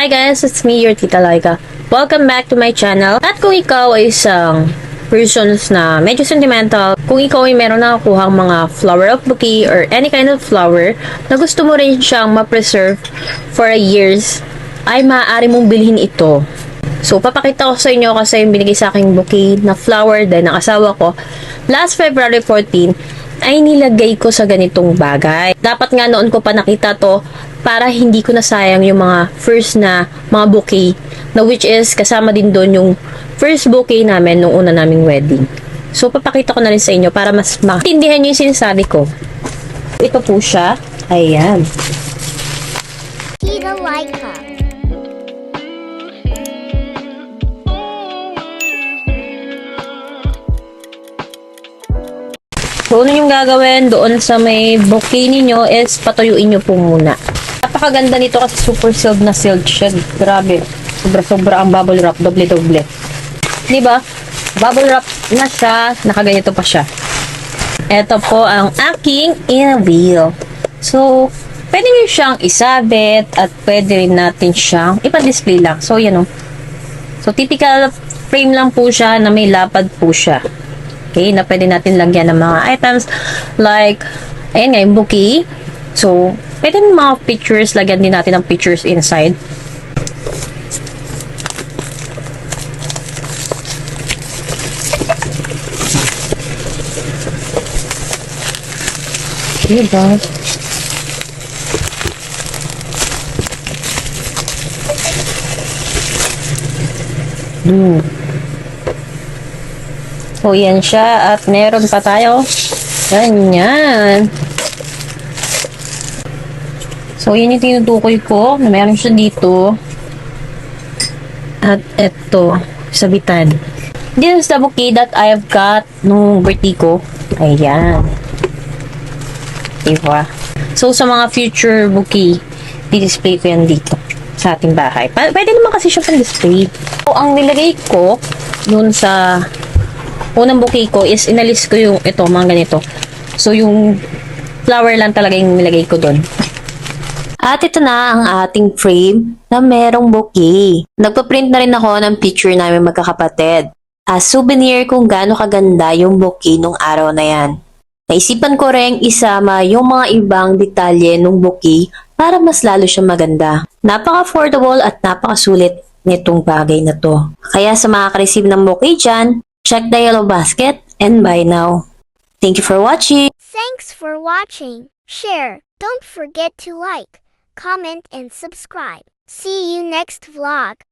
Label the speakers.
Speaker 1: Hi guys, it's me, your Tita Laika. Welcome back to my channel. At kung ikaw ay isang persons na medyo sentimental, kung ikaw ay meron nakakuhang mga flower of bouquet or any kind of flower na gusto mo rin siyang ma-preserve for years, ay maaari mong bilhin ito. So, papakita ko sa inyo kasi yung binigay sa aking bouquet na flower din ng asawa ko last February 14 ay nilagay ko sa ganitong bagay. Dapat nga noon ko pa nakita to para hindi ko nasayang yung mga first na mga bouquet na which is kasama din doon yung first bouquet namin nung una naming wedding. So, papakita ko na rin sa inyo para mas maintindihan nyo yung sinasabi ko. Ito po siya. Ayan. So, ano yung gagawin doon sa may bouquet ninyo is patuyuin nyo po muna. Napakaganda nito kasi super sealed na sealed siya. Grabe. Sobra-sobra ang bubble wrap. Doble-doble. Di ba? Bubble wrap na siya. Nakaganito pa siya. Ito po ang aking in-wheel. So, pwede nyo siyang isabit at pwede rin natin siyang ipa-display lang. So, yan o. So, typical frame lang po siya na may lapad po siya. Okay, na pwede natin lagyan ng mga items like, ayan nga, yung bouquet. So, pwede ng mga pictures, lagyan din natin ng pictures inside. Diba? Hmm. So, yan siya. At meron pa tayo. Ganyan. So, yun yung tinutukoy ko meron siya dito. At eto, sabitan. This is the bouquet that I have got nung birthday ko. Ayan. Diba? So, sa mga future bouquet, di-display ko yan dito sa ating bahay. Pa- pwede naman kasi siya pang-display. So, ang nilagay ko dun sa unang bouquet ko is inalis ko yung ito, mga ganito. So, yung flower lang talaga yung nilagay ko doon. At ito na ang ating frame na merong bouquet. Nagpa-print na rin ako ng picture namin magkakapatid. As souvenir kung gaano kaganda yung bouquet nung araw na yan. Naisipan ko rin isama yung mga ibang detalye ng bouquet para mas lalo siyang maganda. Napaka-affordable at napakasulit nitong bagay na to. Kaya sa mga receive ng bouquet dyan, check the yellow basket and buy now. Thank you for watching!
Speaker 2: Thanks for watching. Share. Don't forget to like, comment, and subscribe. See you next vlog.